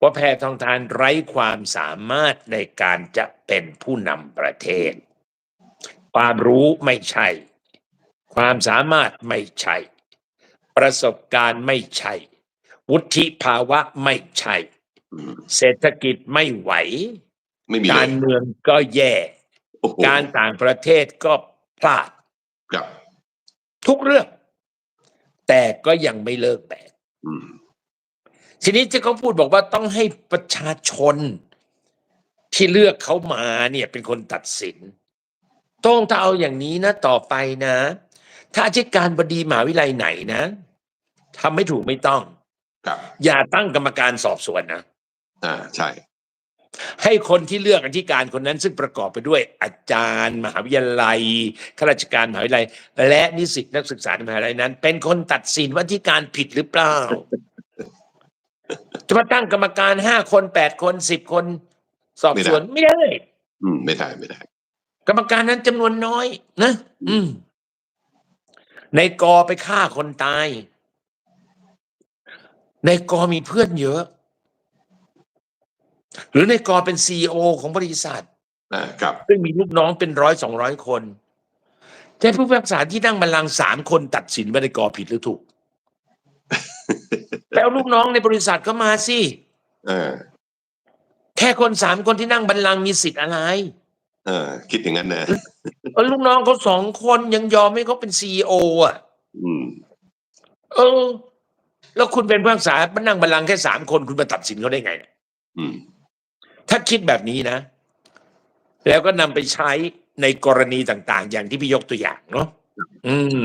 ว่าแพทองทานไร้ความสามารถในการจะเป็นผู้นำประเทศ ความรู้ไม่ใช่ ความสามารถไม่ใช่ ประสบการณ์ไม่ใช่ วุฒิภาวะไม่ใช่อืมเศรษฐกิจไม่ไหวไม่มีเลกายรเมืองก็แย่โอ้โหการต่างประเทศก็พลาดครับทุกเรื่อง แต่ก็ยังไม่เลิกแบกอืม ทีนี้ที่เขาพูดบอกว่าต้องให้ประชาชนที่เลือกเขามาเนี่ยเป็นคนตัดสิน ต้องถ้าเอาอย่างนี้นะต่อไปนะ ถ้าอธิการบดีมหาวิทยาลัยไหนนะทำไม่ถูกไม่ต้องครับอย่าตั้งกรรมการสอบสวนนะอ่าใช่ ให้คนที่เลือกอธิการคนนั้นซึ่งประกอบไปด้วยอาจารย์ มหาวิทยาลัยข้าราชการมหาวิทยาลัย และนิสิตนักศึกษาในมหาวิทยาลัยนั้น เป็นคนตัดสินว่าอธิการผิดหรือเปล่า จะมาตั้งกรรมการห้าคนแปดคนสิบคน สอบสวนไม่ได้ อืม ไม่ได้ไม่ได้ กรรมการนั้นจำนวนน้อย นะ อืม ในกอไปฆ่าคนตาย ในกอมีเพื่อนเยอะ หรือในกอเป็นซีอของบริษัทอ่าครับซึ่งมีลูกน้องเป็นร้อยสองร้อยคนใช้ผู้พิพากษาที่นั่งบัลลังก์สามคนตัดสินว่าในกอผิดหรือถูกแต่ เอาลูกน้องในบริษัทก็มาสิอ่าแค่คนสามคนที่นั่งบัลลังก์มีสิทธิ์อะไรอ่าคิดอย่างนั้นนะเออลูกน้องเขาสองคนยังยอมให้เขาเป็นซีออะ อืม เออ แล้วคุณเป็นผู้พิพากษามานั่งบัลลังก์แค่สามคนคุณมาตัดสินเขาได้ไงเนี่ยอืม ถ้าคิดแบบนี้นะ แล้วก็นำไปใช้ในกรณีต่าง ๆ อย่างที่พี่ยกตัวอย่างเนาะอืม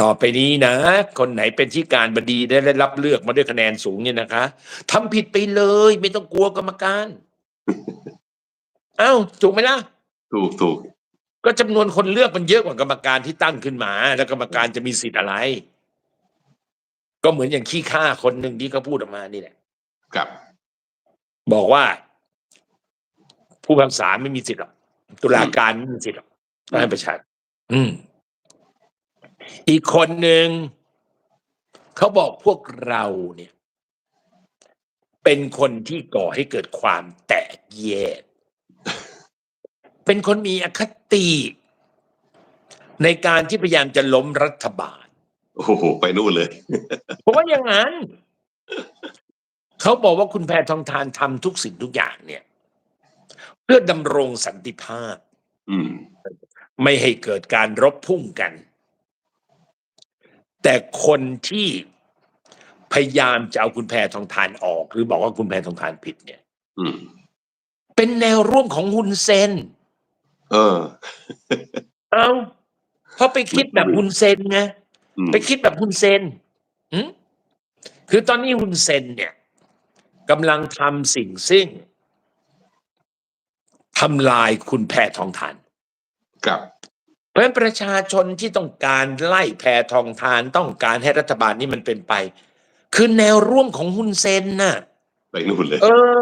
ต่อไปนี้นะ คนไหนเป็นที่การบดีได้รับเลือกมาด้วยคะแนนสูงเนี่ยนะคะทำผิดไปเลย ไม่ต้องกลัวกรรมการ เอ้าถูกไหมล่ะ ถูกถูกก็จำนวนคนเลือกมันเยอะกว่ากรรมการที่ตั้งขึ้นมา แล้วกรรมการจะมีสิทธิ์อะไร ก็เหมือนอย่างขี้ข้าคนหนึ่งที่เขาพูดออกมานี่แหละครับ บอกว่า ผู้พิพากษาไม่มีสิทธิ์หรอกตุลาการไม่มีสิทธิ์หรอกต้องให้ประชาชนอืม อีกคนหนึ่งเขาบอกพวกเราเนี่ย เป็นคนที่ก่อให้เกิดความแตกแยก เป็นคนมีอคติ ในการที่พยายามจะล้มรัฐบาล โอ้โห ไปนู่นเลย เพราะว่าอย่างนั้น เขาบอกว่าคุณแพทองทานทำทุกสิ่งทุกอย่างเนี่ย เพื่อดำรงสันติภาพ อืม ไม่ให้เกิดการรบพุ่งกัน แต่คนที่พยายามจะเอาคุณแพทองทานออก หรือบอกว่าคุณแพทองทานผิดเนี่ย อืม เป็นแนวร่วมของฮุนเซน เออ เอาเพราะไปคิดแบบฮุนเซนไงอืม ไปคิดแบบฮุนเซนหืมคือตอนนี้ฮุนเซนเนี่ยกำลังทำสิ่งซึ่งทำลายคุณแพทองทาน ครับเพ ราะฉะนั้นประชาชนที่ต้องการไล่แพทองทานต้องการให้รัฐบาลนี้มันเป็นไป คือแนวร่วมของฮุนเซนน่ะไปนู่นเลย เออ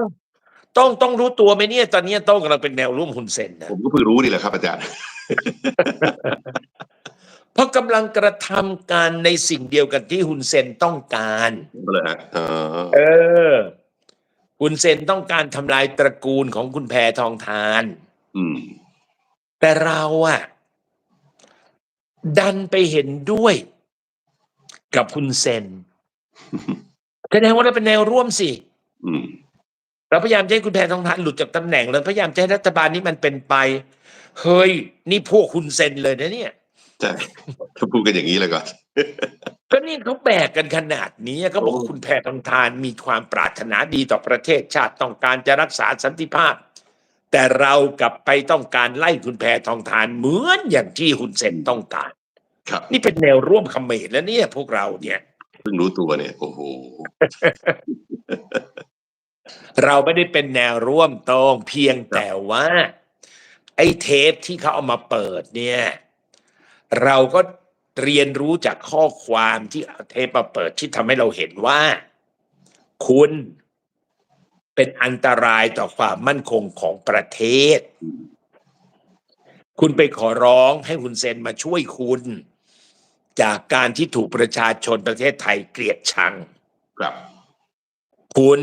ต้องต้องรู้ตัวไหมเนี่ย ตอนนี้โต้องกำลังเป็นแนวร่วมฮุนเซนนะผมก็เพิ่งรู้นี่แหละครับอาจารย์ เพราะกำลังกระทำการในสิ่งเดียวกันที่ฮุนเซนต้องการเลยฮะเออเออฮุนเซนต้องการทำลายตระกูลของคุณแพทองทาน อืม แต่เราอะ ดันไปเห็นด้วยกับฮุนเซนแสดงว่าเราเป็นแนวร่วมสิอืมเราพยายามจะให้คุณแพทองทานหลุดจากตำแหน่งเราพยายามจะให้รัฐบาลนี้มันเป็นไป เฮ้ย นี่พวกฮุนเซนเลยนะเนี่ยใช่ถ้าพูดกันอย่างนี้เลยก็ก็นี่เขาแบกกันขนาดนี้เขาบอกว่าคุณแพทองทานมีความปรารถนาดีต่อประเทศชาติต้องการจะรักษาสันติภาพ แต่เรากลับไปต้องการไล่คุณแพทองทานเหมือนอย่างที่ฮุนเซนต้องการ ครับ นี่เป็นแนวร่วมเขมรแล้วเนี่ยพวกเราเนี่ย เพิ่งรู้ตัวเนี่ย โอ้โห เราไม่ได้เป็นแนวร่วมตรงเพียงแต่ว่า ไอ้เทปที่เขาเอามาเปิดเนี่ย เราก็เรียนรู้จากข้อความที่เอาเทปมาเปิดที่ทำให้เราเห็นว่า คุณเป็นอันตรายต่อความมั่นคงของประเทศ คุณไปขอร้องให้คุณเซนมาช่วยคุณ จากการที่ถูกประชาชนประเทศไทยเกลียดชัง ครับ คุณ